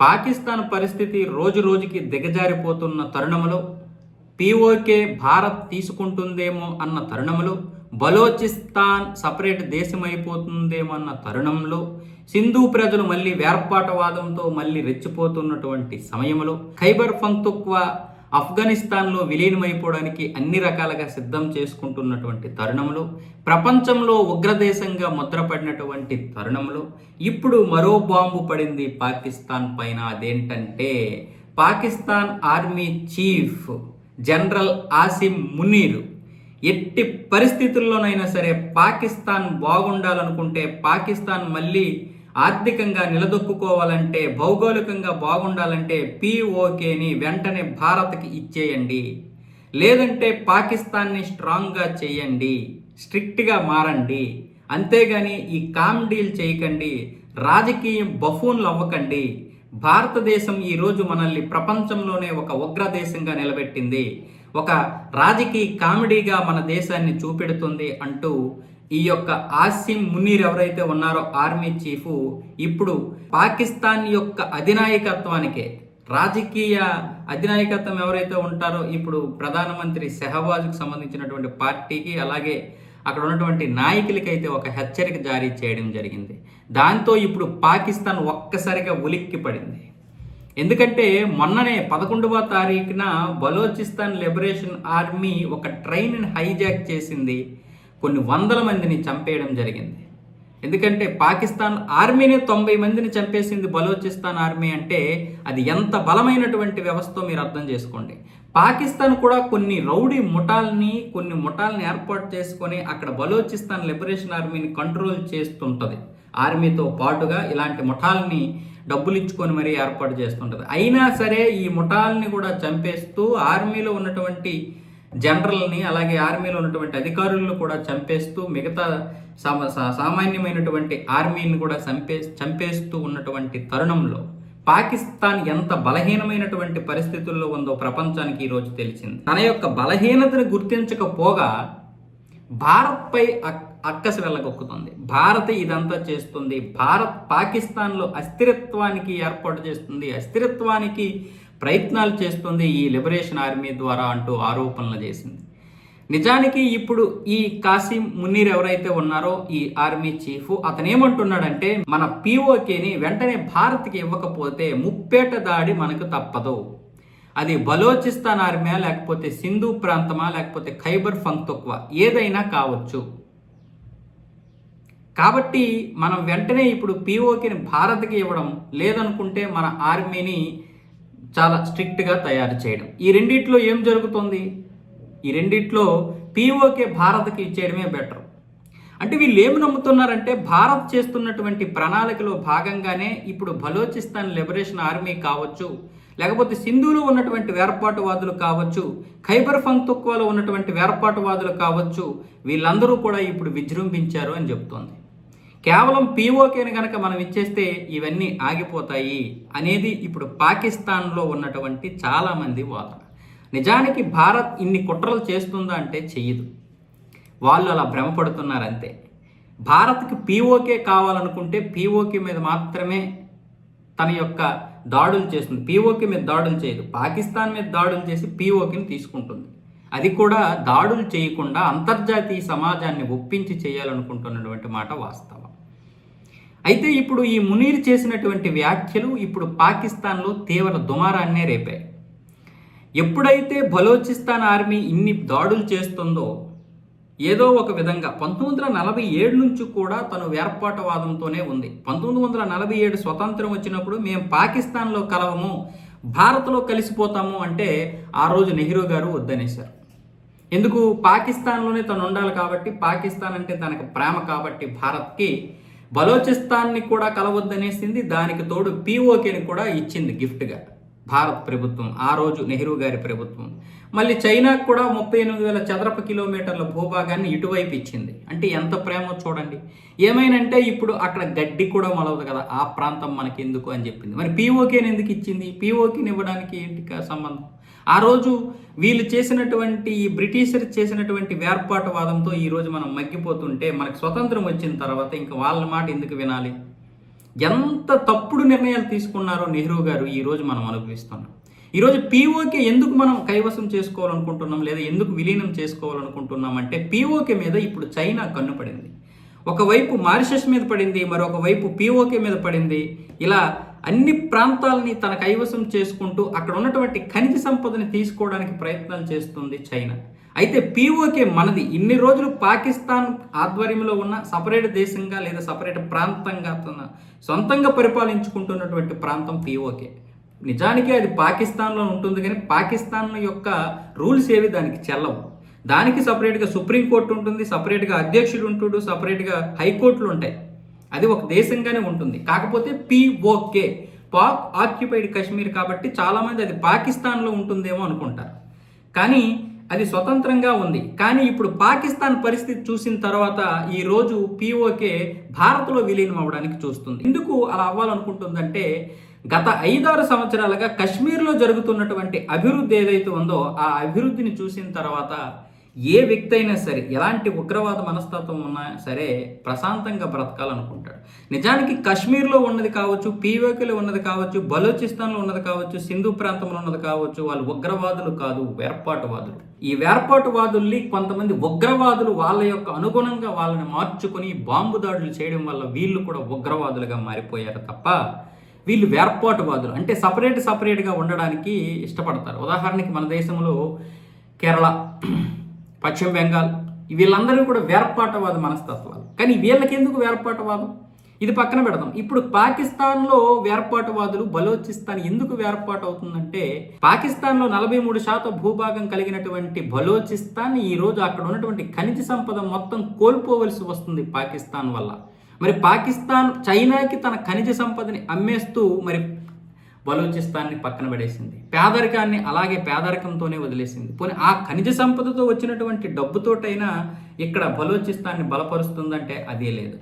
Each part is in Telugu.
పాకిస్తాన్ పరిస్థితి రోజు రోజుకి దిగజారిపోతున్న తరుణంలో పీఓకే భారత్ తీసుకుంటుందేమో అన్న తరుణంలో బలోచిస్తాన్ సపరేట్ దేశమైపోతుందేమో అన్న తరుణంలో సింధు ప్రజలు మళ్ళీ వేర్పాటవాదంతో మళ్ళీ రెచ్చిపోతున్నటువంటి సమయంలో ఖైబర్ పంక్తుక్వా ఆఫ్ఘనిస్తాన్లో విలీనమైపోవడానికి అన్ని రకాలుగా సిద్ధం చేసుకుంటున్నటువంటి తరుణంలో ప్రపంచంలో ఉగ్రదేశంగా ముద్రపడినటువంటి తరుణంలో ఇప్పుడు మరో బాంబు పడింది పాకిస్తాన్ పైన అదేంటంటే Pakistan army chief general Asim Munir ఎట్టి పరిస్థితుల్లోనైనా సరే పాకిస్తాన్ బాగుండాలనుకుంటే పాకిస్తాన్ మళ్ళీ ఆర్థికంగా నిలదొక్కుకోవాలంటే భౌగోళికంగా బాగుండాలంటే పిఓకేని వెంటనే భారత్కి ఇచ్చేయండి. లేదంటే పాకిస్తాన్ని స్ట్రాంగ్గా చేయండి. స్ట్రిక్ట్గా మారండి. అంతేగాని ఈ కామ్ డీల్ చేయకండి. రాజకీయం బఫూన్లు అవ్వకండి. భారతదేశం ఈరోజు మనల్ని ప్రపంచంలోనే ఒక ఉగ్ర దేశంగా నిలబెట్టింది. ఒక రాజకీయ కామెడీగా మన దేశాన్ని చూపెడుతుంది అంటూ ఈ యొక్క ఆసిమ్ మునీర్ ఎవరైతే ఉన్నారో ఆర్మీ చీఫ్ ఇప్పుడు పాకిస్తాన్ యొక్క అధినాయకత్వానికే రాజకీయ అధినాయకత్వం ఎవరైతే ఉంటారో ఇప్పుడు ప్రధానమంత్రి సెహబాజ్కు సంబంధించినటువంటి పార్టీకి అలాగే అక్కడ ఉన్నటువంటి నాయకులకైతే ఒక హెచ్చరిక జారీ చేయడం జరిగింది. దాంతో ఇప్పుడు పాకిస్తాన్ ఒక్కసారిగా ఉలిక్కి పడింది ఎందుకంటే మొన్ననే పదకొండవ తారీఖున బలోచిస్తాన్ లిబరేషన్ ఆర్మీ ఒక ట్రైన్ హైజాక్ చేసింది. కొన్ని వందల మందిని చంపేయడం జరిగింది. ఎందుకంటే పాకిస్తాన్ ఆర్మీని తొంభై మందిని చంపేసింది బలోచిస్తాన్ ఆర్మీ అంటే అది ఎంత బలమైనటువంటి వ్యవస్థో మీరు అర్థం చేసుకోండి. పాకిస్తాన్ కూడా కొన్ని రౌడీ ముఠాల్ని కొన్ని ముఠాలని ఏర్పాటు చేసుకొని అక్కడ బలోచిస్తాన్ లిబరేషన్ ఆర్మీని కంట్రోల్ చేస్తుంటుంది. ఆర్మీతో పాటుగా ఇలాంటి ముఠాల్ని డబ్బులు ఇచ్చుకొని మరీ ఏర్పాటు చేస్తుంటుంది. అయినా సరే ఈ ముఠాల్ని కూడా చంపేస్తూ ఆర్మీలో ఉన్నటువంటి జనరల్ని అలాగే ఆర్మీలో ఉన్నటువంటి అధికారులను కూడా చంపేస్తూ మిగతా సామ సా- సామాన్యమైనటువంటి ఆర్మీని కూడా చంపే చంపేస్తూ ఉన్నటువంటి తరుణంలో పాకిస్తాన్ ఎంత బలహీనమైనటువంటి పరిస్థితుల్లో ఉందో ప్రపంచానికి ఈరోజు తెలిసింది. తన యొక్క బలహీనతను గుర్తించకపోగా భారత్పై అక్- అక్కసి వెళ్ళగొక్కుతుంది. భారత్ ఇదంతా చేస్తుంది. భారత్ పాకిస్తాన్లో అస్థిరత్వానికి ఏర్పాటు చేస్తుంది. అస్థిరత్వానికి ప్రయత్నాలు చేస్తుంది ఈ లిబరేషన్ ఆర్మీ ద్వారా అంటూ ఆరోపణలు చేసింది. నిజానికి ఇప్పుడు ఈ కాసిం మున్నీర్ ఎవరైతే ఉన్నారో ఈ ఆర్మీ చీఫ్ అతనేమంటున్నాడంటే మన పీఓకేని వెంటనే భారత్కి ఇవ్వకపోతే ముప్పేట దాడి మనకు తప్పదు. అది బలోచిస్తాన్ ఆర్మీయా లేకపోతే సింధు ప్రాంతమా లేకపోతే ఖైబర్ ఫంక్తొక్వా ఏదైనా కావచ్చు. కాబట్టి మనం వెంటనే ఇప్పుడు పీఓకేని భారత్కి ఇవ్వడం లేదనుకుంటే మన ఆర్మీని చాలా స్ట్రిక్ట్గా తయారు చేయడం. ఈ రెండిట్లో ఏం జరుగుతుంది? ఈ రెండిట్లో పీఓకే భారత్కి ఇచ్చేయడమే బెటర్. అంటే వీళ్ళు ఏమి నమ్ముతున్నారంటే భారత్ చేస్తున్నటువంటి ప్రణాళికలో భాగంగానే ఇప్పుడు బలోచిస్తాన్ లిబరేషన్ ఆర్మీ కావచ్చు లేకపోతే సింధులో ఉన్నటువంటి వేర్పాటువాదులు కావచ్చు ఖైబర్ ఫంక్తుక్వాలో ఉన్నటువంటి వేర్పాటువాదులు కావచ్చు వీళ్ళందరూ కూడా ఇప్పుడు విజృంభించారు అని చెప్తోంది. కేవలం పీఓకేని కనుక మనం ఇచ్చేస్తే ఇవన్నీ ఆగిపోతాయి అనేది ఇప్పుడు పాకిస్తాన్లో ఉన్నటువంటి చాలామంది వాదన. నిజానికి భారత్ ఇన్ని కుట్రలు చేస్తుందా అంటే చెయ్యదు. వాళ్ళు అలా భ్రమపడుతున్నారంతే. భారత్కి పీఓకే కావాలనుకుంటే పీఓకే మీద మాత్రమే తన యొక్క దాడులు చేస్తుంది. పీఓకే మీద దాడులు చేయదు. పాకిస్తాన్ మీద దాడులు చేసి పీఓకేని తీసుకుంటుంది. అది కూడా దాడులు చేయకుండా అంతర్జాతీయ సమాజాన్ని ఒప్పించి చేయాలనుకుంటున్నటువంటి మాట వాస్తవం. అయితే ఇప్పుడు ఈ మునీర్ చేసినటువంటి వ్యాఖ్యలు ఇప్పుడు పాకిస్తాన్లో తీవ్ర దుమారాన్నే రేపాయి. ఎప్పుడైతే బలోచిస్తాన్ ఆర్మీ ఇన్ని దాడులు చేస్తుందో ఏదో ఒక విధంగా పంతొమ్మిది వందల నలభై ఏడు నుంచి కూడా తను వేర్పాటువాదంతోనే ఉంది. పంతొమ్మిది వందల నలభై ఏడు స్వతంత్రం వచ్చినప్పుడు మేము పాకిస్తాన్లో కలవము భారత్లో కలిసిపోతాము అంటే ఆ రోజు నెహ్రూ గారు వద్దనేశారు. ఎందుకు? పాకిస్తాన్లోనే తను ఉండాలి కాబట్టి పాకిస్తాన్ అంటే తనకు ప్రేమ కాబట్టి భారత్కి బలోచిస్తాన్ని కూడా కలవద్దనేసింది దానికి తోడు పీఓకేని కూడా ఇచ్చింది గిఫ్ట్గా. భారత్ ప్రభుత్వం ఆ రోజు నెహ్రూ గారి ప్రభుత్వం. మళ్ళీ చైనాకు కూడా ముప్పై ఎనిమిది వేల చదరపు కిలోమీటర్ల భూభాగాన్ని ఇటువైపు ఇచ్చింది. అంటే ఎంత ప్రేమో చూడండి. ఏమైనంటే ఇప్పుడు అక్కడ గడ్డి కూడా మొలవదు కదా ఆ ప్రాంతం మనకి ఎందుకు అని చెప్పింది. మరి పీఓకేని ఎందుకు ఇచ్చింది? పీఓకేని ఇవ్వడానికి ఏంటి సంబంధం? ఆ రోజు వీళ్ళు చేసినటువంటి ఈ బ్రిటిషర్ చేసినటువంటి వేర్పాటువాదంతో ఈరోజు మనం మగ్గిపోతుంటే మనకు స్వతంత్రం వచ్చిన తర్వాత ఇంకా వాళ్ళ మాట ఎందుకు వినాలి? ఎంత తప్పుడు నిర్ణయాలు తీసుకున్నారో నెహ్రూ గారు ఈరోజు మనం అనుభవిస్తున్నాం. ఈరోజు పీఓకే ఎందుకు మనం కైవసం చేసుకోవాలనుకుంటున్నాం లేదా ఎందుకు విలీనం చేసుకోవాలనుకుంటున్నాం అంటే పీఓకే మీద ఇప్పుడు చైనా కన్నుపడింది ఒకవైపు మారిషస్ మీద పడింది మరొక వైపు పీఓకే మీద పడింది. ఇలా అన్ని ప్రాంతాలని తన కైవసం చేసుకుంటూ అక్కడ ఉన్నటువంటి ఖనిజ సంపదని తీసుకోవడానికి ప్రయత్నాలు చేస్తుంది చైనా. అయితే పీఓకే మనది. ఇన్ని రోజులు పాకిస్తాన్ ఆధ్వర్యంలో ఉన్న సపరేట్ దేశంగా లేదా సపరేట్ ప్రాంతంగా తన సొంతంగా పరిపాలించుకుంటున్నటువంటి ప్రాంతం పీఓకే నిజానికి అది పాకిస్తాన్లో ఉంటుంది కానీ పాకిస్తాన్ యొక్క రూల్స్ ఏవి? దానికి చెల్లవు. దానికి సపరేట్గా సుప్రీంకోర్టు ఉంటుంది సపరేట్గా అధ్యక్షుడు ఉంటుడు సపరేట్గా హైకోర్టులు ఉంటాయి. అది ఒక దేశంగానే ఉంటుంది. కాకపోతే పిఓకే పాక్ ఆక్యుపైడ్ కాశ్మీర్ కాబట్టి చాలామంది అది పాకిస్తాన్లో ఉంటుందేమో అనుకుంటారు. కానీ అది స్వతంత్రంగా ఉంది. కానీ ఇప్పుడు పాకిస్తాన్ పరిస్థితి చూసిన తర్వాత ఈ రోజు పిఓకే భారత్లో విలీనం అవ్వడానికి చూస్తుంది. ఎందుకు అలా అవ్వాలనుకుంటుందంటే గత ఐదారు సంవత్సరాలుగా కశ్మీర్లో జరుగుతున్నటువంటి అభివృద్ధి ఏదైతే ఉందో ఆ అభివృద్ధిని చూసిన తర్వాత ఏ వ్యక్తి అయినా సరే ఎలాంటి ఉగ్రవాద మనస్తత్వం ఉన్నా సరే ప్రశాంతంగా బ్రతకాలనుకుంటాడు. నిజానికి కశ్మీర్లో ఉన్నది కావచ్చు పీఓకేలో ఉన్నది కావచ్చు బలోచిస్తాన్లో ఉన్నది కావచ్చు సింధు ప్రాంతంలో ఉన్నది కావచ్చు వాళ్ళు ఉగ్రవాదులు కాదు వేర్పాటువాదులు. ఈ వేర్పాటువాదుల్ని కొంతమంది ఉగ్రవాదులు వాళ్ళ యొక్క అనుగుణంగా వాళ్ళని మార్చుకొని బాంబు దాడులు చేయడం వల్ల వీళ్ళు కూడా ఉగ్రవాదులుగా మారిపోయారు తప్ప వీళ్ళు వేర్పాటువాదులు. అంటే సపరేట్ సపరేట్గా ఉండడానికి ఇష్టపడతారు. ఉదాహరణకి మన దేశంలో కేరళ. పశ్చిమ బెంగాల్ వీళ్ళందరూ కూడా వేర్పాటవాద మనస్తత్వాలు. కానీ వీళ్ళకి ఎందుకు వేర్పాటవాదం? ఇది పక్కన పెడదాం. ఇప్పుడు పాకిస్తాన్లో వేర్పాటువాదులు బలోచిస్తాన్ ఎందుకు వేర్పాటు అవుతుందంటే పాకిస్తాన్లో నలభై మూడు శాతం భూభాగం కలిగినటువంటి బలోచిస్తాన్ ఈ రోజు అక్కడ ఉన్నటువంటి ఖనిజ సంపద మొత్తం కోల్పోవలసి వస్తుంది పాకిస్తాన్ వల్ల. మరి పాకిస్తాన్ చైనాకి తన ఖనిజ సంపదని అమ్మేస్తూ మరి బలూచిస్తాన్ని పక్కన పడేసింది. పేదరికాన్ని అలాగే పేదరికంతోనే వదిలేసింది. పోనీ ఆ ఖనిజ సంపదతో వచ్చినటువంటి డబ్బుతోటైనా ఇక్కడ బలూచిస్తాన్ని బలపరుస్తుందంటే అదే లేదు.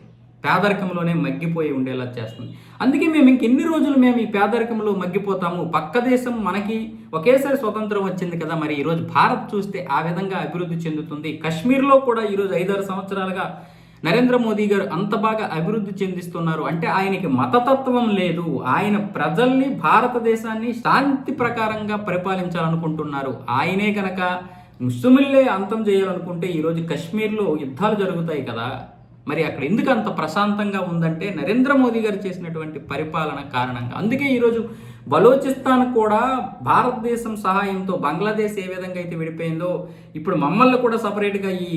పేదరికంలోనే మగ్గిపోయి ఉండేలా చేస్తుంది. అందుకే మేము ఇంకెన్ని రోజులు మేము ఈ పేదరికంలో మగ్గిపోతాము? పక్క దేశం మనకి ఒకేసారి స్వతంత్రం వచ్చింది కదా మరి? ఈరోజు భారత్ చూస్తే ఆ విధంగా అభివృద్ధి చెందుతుంది. కాశ్మీర్లో కూడా ఈరోజు ఐదారు సంవత్సరాలుగా నరేంద్ర మోదీ గారు అంత బాగా అభివృద్ధి చెందిస్తున్నారు అంటే ఆయనకి మతతత్వం లేదు. ఆయన ప్రజల్ని భారతదేశాన్ని శాంతి ప్రకారంగా పరిపాలించాలనుకుంటున్నారు. ఆయనే గనక ముస్లింలే అంతం చేయాలనుకుంటే ఈరోజు కాశ్మీర్లో యుద్ధాలు జరుగుతాయి కదా. మరి అక్కడ ఎందుకు అంత ప్రశాంతంగా ఉందంటే నరేంద్ర మోదీ గారు చేసినటువంటి పరిపాలన కారణంగా. అందుకే ఈరోజు బలోచిస్తాన్ కూడా భారతదేశం సహాయంతో బంగ్లాదేశ్ ఏ విధంగా అయితే విడిపోయిందో ఇప్పుడు మమ్మల్ని కూడా సపరేట్గా ఈ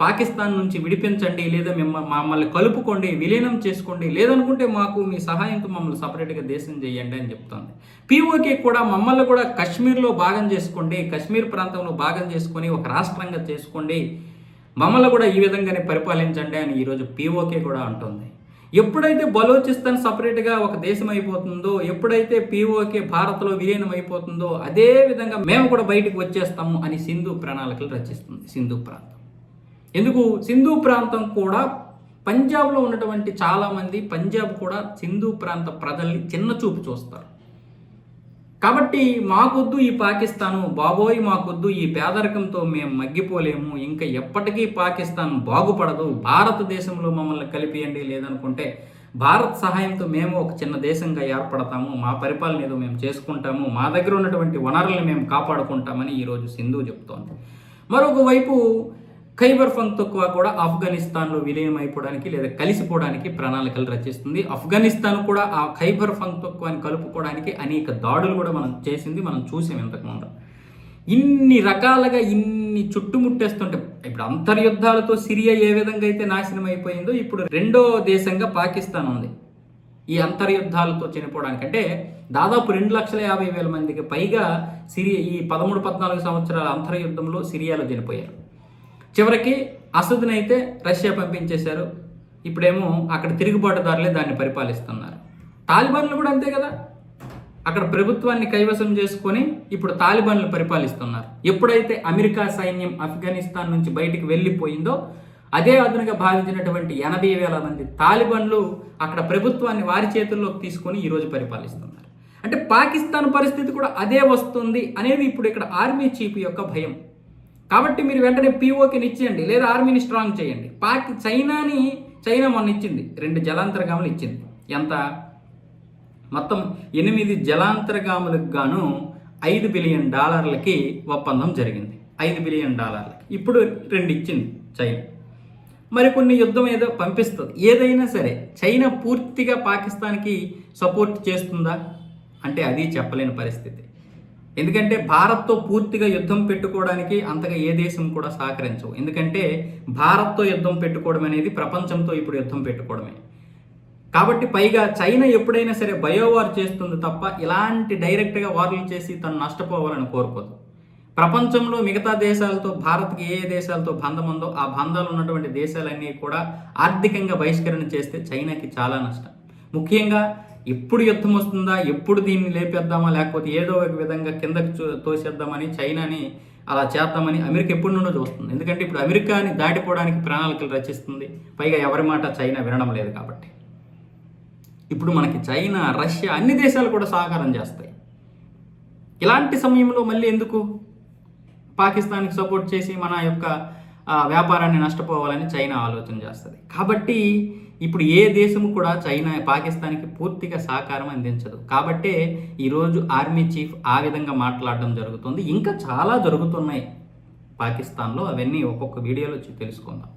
పాకిస్తాన్ నుంచి విడిపించండి లేదా మిమ్మల్ని మమ్మల్ని కలుపుకోండి విలీనం చేసుకోండి లేదనుకుంటే మాకు మీ సహాయంతో మమ్మల్ని సపరేట్గా దేశం చేయండి అని చెప్తుంది. పీఓకే కూడా మమ్మల్ని కూడా కాశ్మీర్లో భాగం చేసుకోండి కాశ్మీర్ ప్రాంతంలో భాగం చేసుకొని ఒక రాష్ట్రంగా చేసుకోండి. మమ్మల్ని కూడా ఈ విధంగానే పరిపాలించండి అని ఈరోజు పీఓకే కూడా అంటుంది. ఎప్పుడైతే బలోచిస్తాన్ సపరేట్గా ఒక దేశం అయిపోతుందో ఎప్పుడైతే పీఓకే భారత్లో విలీనం అయిపోతుందో అదే విధంగా మేము కూడా బయటకు వచ్చేస్తాము అని సింధు ప్రణాళికలు రచిస్తుంది సింధు ప్రాంతం. ఎందుకు? సింధు ప్రాంతం కూడా పంజాబ్లో ఉన్నటువంటి చాలామంది పంజాబ్ కూడా సింధు ప్రాంత ప్రజల్ని చిన్న చూపు చూస్తారు. కాబట్టి మాకొద్దు ఈ పాకిస్తాను బాబోయ్ మాకొద్దు ఈ పేదరికంతో మేము మగ్గిపోలేము ఇంకా ఎప్పటికీ పాకిస్తాన్ బాగుపడదు భారతదేశంలో మమ్మల్ని కలిపియండి లేదనుకుంటే భారత్ సహాయంతో మేము ఒక చిన్న దేశంగా ఏర్పడతాము మా పరిపాలన ఏదో మేము చేసుకుంటాము మా దగ్గర ఉన్నటువంటి వనరులను మేము కాపాడుకుంటామని ఈరోజు సింధు చెప్తోంది. మరొక వైపు ఖైబర్ తక్కువ కూడా ఆఫ్ఘనిస్తాన్లో విలీనం అయిపోవడానికి లేదా కలిసిపోవడానికి ప్రణాళికలు రచిస్తుంది. ఆఫ్ఘనిస్తాన్ కూడా ఆ ఖైబర్ తక్కువని కలుపుకోవడానికి అనేక దాడులు కూడా మనం చేసింది మనం చూసాం ఇంతకుముందు. ఇన్ని రకాలుగా ఇన్ని చుట్టుముట్టేస్తుంటే ఇప్పుడు అంతర్యుద్ధాలతో సిరియా ఏ విధంగా అయితే నాశనం అయిపోయిందో ఇప్పుడు రెండో దేశంగా పాకిస్తాన్ ఉంది. ఈ అంతర్యుద్ధాలతో చనిపోవడానికి అంటే దాదాపు రెండు లక్షల యాభై వేల మందికి పైగా సిరియా ఈ పదమూడు పద్నాలుగు సంవత్సరాల అంతర్యుద్ధంలో సిరియాలో చనిపోయారు. చివరికి అసదుని అయితే రష్యా పంపించేశారు. ఇప్పుడేమో అక్కడ తిరుగుబాటుదారులే దాన్ని పరిపాలిస్తున్నారు. తాలిబాన్లు కూడా అంతే కదా? అక్కడ ప్రభుత్వాన్ని కైవసం చేసుకొని ఇప్పుడు తాలిబాన్లు పరిపాలిస్తున్నారు. ఎప్పుడైతే అమెరికా సైన్యం ఆఫ్ఘనిస్తాన్ నుంచి బయటికి వెళ్ళిపోయిందో అదే అదునుగా భావించినటువంటి ఎనభై వేల మంది తాలిబాన్లు అక్కడ ప్రభుత్వాన్ని వారి చేతుల్లోకి తీసుకొని ఈరోజు పరిపాలిస్తున్నారు. అంటే పాకిస్తాన్ పరిస్థితి కూడా అదే వస్తుంది అనేది ఇప్పుడు ఇక్కడ ఆర్మీ చీఫ్ యొక్క భయం. కాబట్టి మీరు వెంటనే పీఓకిని ఇచ్చేయండి లేదా ఆర్మీని స్ట్రాంగ్ చేయండి. పాకి చైనాని చైనా మొన్న ఇచ్చింది రెండు జలాంతర్గాములు ఇచ్చింది. ఎంత? మొత్తం ఎనిమిది జలాంతర్గాములకు గాను ఐదు బిలియన్ డాలర్లకి ఒప్పందం జరిగింది. ఐదు బిలియన్ డాలర్లకి. ఇప్పుడు రెండు ఇచ్చింది చైనా. మరికొన్ని యుద్ధం ఏదో పంపిస్తుంది. ఏదైనా సరే చైనా పూర్తిగా పాకిస్తాన్కి సపోర్ట్ చేస్తుందా? అంటే అది చెప్పలేని పరిస్థితి. ఎందుకంటే భారత్తో పూర్తిగా యుద్ధం పెట్టుకోవడానికి అంతగా ఏ దేశం కూడా సహకరించవు. ఎందుకంటే భారత్తో యుద్ధం పెట్టుకోవడం అనేది ప్రపంచంతో ఇప్పుడు యుద్ధం పెట్టుకోవడమే. కాబట్టి పైగా చైనా ఎప్పుడైనా సరే బయోవార్ చేస్తుంది తప్ప ఇలాంటి డైరెక్ట్గా వార్లు చేసి తను నష్టపోవాలని కోరుకోదు. ప్రపంచంలో మిగతా దేశాలతో భారత్కి ఏ ఏ దేశాలతో బంధం ఉందో ఆ బంధాలు ఉన్నటువంటి దేశాలన్నీ కూడా ఆర్థికంగా బహిష్కరణ చేస్తే చైనాకి చాలా నష్టం. ముఖ్యంగా ఎప్పుడు యుద్ధం వస్తుందా ఎప్పుడు దీన్ని లేపేద్దామా లేకపోతే ఏదో ఒక విధంగా కిందకి చూ- తోసేద్దామని చైనాని అలా చేద్దామని అమెరికా ఎప్పటి నుండో చూస్తుంది. ఎందుకంటే ఇప్పుడు అమెరికాని దాటిపోవడానికి ప్రణాళికలు రచిస్తుంది. పైగా ఎవరి మాట చైనా వినడం లేదు కాబట్టి. ఇప్పుడు మనకి చైనా రష్యా అన్ని దేశాలు కూడా సహకారం చేస్తాయి. ఇలాంటి సమయంలో మళ్ళీ ఎందుకు? పాకిస్తాన్కి సపోర్ట్ చేసి మన యొక్క వ్యాపారాన్ని నష్టపోవాలని చైనా ఆలోచన చేస్తుంది. కాబట్టి ఇప్పుడు ఏ దేశము కూడా చైనా పాకిస్తాన్కి పూర్తిగా సహకారం అందించదు. కాబట్టే ఈరోజు ఆర్మీ చీఫ్ ఆ విధంగా మాట్లాడడం జరుగుతుంది. ఇంకా చాలా జరుగుతున్నాయి పాకిస్తాన్లో. అవన్నీ ఒక్కొక్క వీడియోలో వచ్చి తెలుసుకుందాం.